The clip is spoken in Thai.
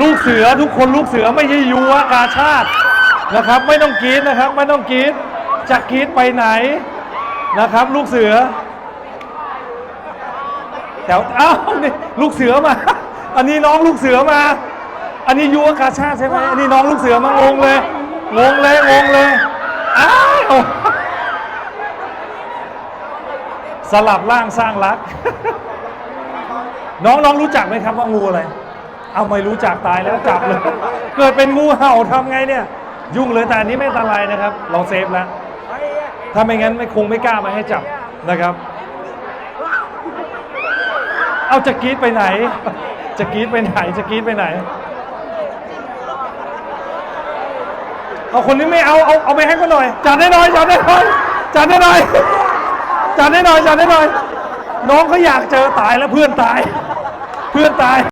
ลูกเสือทุกคนลูกเสือไม่ใช่ยูวกาชาตินะครับ ไม่ต้องกรีดนะครับ ไม่ต้องกรีดจะกรีดไปไหนนะครับ ลูกเสือแต่อ้าวนี่ลูกเสือมา อันนี้น้องลูกเสือมา อันนี้ยูวกาชาติใช่ไหมอันนี้น้องลูกเสือมางงเลยงงเลยงงเลยอ้าวสลับร่างสร้างรัก น้องน้องรู้จักไหมครับว่างูอะไร เอาไม่รู้จักตายแล้วจับเลย เกิดเป็นงูเห่าทำไงเนี่ย ยุ่งเลยแต่อันนี้ไม่อันตรายนะครับ เราเซฟแล้วถ้าไม่งั้นไม่คงไม่กล้ามาให้จับนะครับ เอาจะกรีดไปไหน จะกรีดไปไหนจะกรีดไปไหน เอาคนนี้ไม่เอาเอาเอาไปให้เขาหน่อย จัดได้หน่อยจัดได้หน่อยจัดได้หน่อยจัดได้หน่อยจัดได้หน่อยน้องเขาอยากเจอตายแล้วเพื่อนตาย เพื่อนตาย